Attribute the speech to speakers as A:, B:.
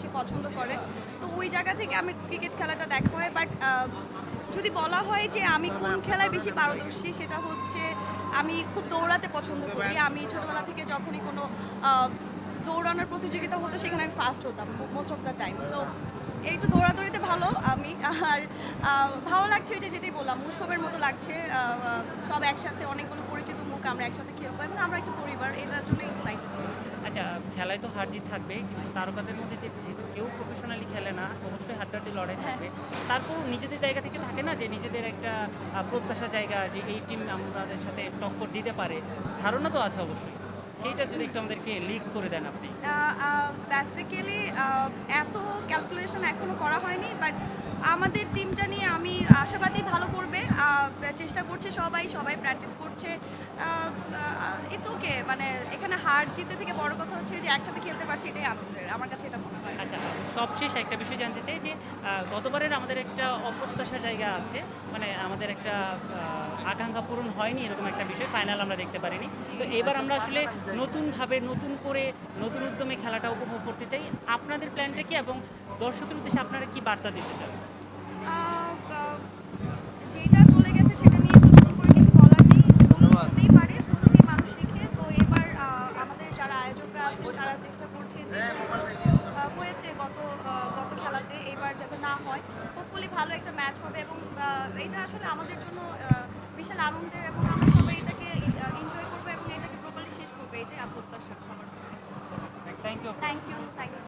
A: সে পছন্দ করে। তো ওই জায়গা থেকে আমি ক্রিকেট খেলাটা দেখা হয় বাট যদি বলা হয় যে আমি কোন খেলায় বেশি পারদর্শী, সেটা হচ্ছে আমি খুব দৌড়াতে পছন্দ করি। আমি ছোটবেলা থেকে যখনই কোনো দৌড়ানোর প্রতিযোগিতা হতো, সেখানে আমি ফার্স্ট হতাম most of the time so একটু দৌড়াদৌড়িতে ভালো আমি, আর ভালো লাগছে যে যেটাই বললাম, উৎসবের মতো লাগছে সব একসাথে অনেকগুলো পরিচিত মুখ আমরা একসাথে খেলব, এবং আমরা একটা পরিবার এটার জন্য এক্সাইটেড
B: আচ্ছা খেলায় তো হার জিত থাকবে কিন্তু তারকাদের মধ্যে যে যেহেতু কেউ প্রফেশনালি খেলে না অবশ্যই হাড্ডাহাড্ডি লড়াই
A: হ্যাঁ।
B: থাকবে। তারপর নিজেদের জায়গা থেকে থাকে না যে নিজেদের একটা প্রত্যাশা জায়গা যে এই টিম আমাদের সাথে টক্কর দিতে পারে ধারণা তো আছে অবশ্যই। সেইটা যদি একটু আমাদেরকে লিক করে দেন আপনি।
A: বেসিক্যালি এত ক্যালকুলেশন এখনও করা হয়নি বাট আমাদের টিমটা নিয়ে আমি আশাবাদী ভালো করবে। চেষ্টা করছে সবাই সবাই প্র্যাকটিস করছে। ইটস ওকে মানে এখানে হার জিতে থেকে বড় কথা হচ্ছে যে একসাথে খেলতে পারছি এটাই আনন্দের আমার কাছে এটা মনে হয়।
B: আচ্ছা সবশেষ একটা বিষয় জানতে চাই যে গতবারের আমাদের একটা অপ্রত্যাশার জায়গা আছে মানে আমাদের একটা আকাঙ্ক্ষা পূরণ হয়নি এরকম একটা বিষয় ফাইনাল আমরা দেখতে পারিনি। তো এবার আমরা আসলে নতুনভাবে নতুন করে নতুন উদ্যমে খেলাটা উপভোগ করতে চাই। আপনাদের প্ল্যানটা কি এবং দর্শকের উদ্দেশ্যে আপনারা কি বার্তা দিতে চান
A: আহ, আহ, যেটা চলে গেছে সেটা নিয়ে তো নতুন করে কিছু বলার নেই হতেই পারে প্রতিটি মানুষ শিখে তো এবার আহ, আমাদের যারা আয়োজকরা আছে তারা চেষ্টা করছি যে হয়েছে গত গত খেলাতে এবার যাতে না হয়। হোপফুলি ভালো একটা ম্যাচ হবে এবং এটা আসলে আমাদের জন্য বিশাল আনন্দের এবং আমরা সবাই এটাকে এনজয় করব এবং এটাকে প্রপারলি শেষ করব। এটাই প্রত্যাশা। সবার
B: thank you
A: thank you thank you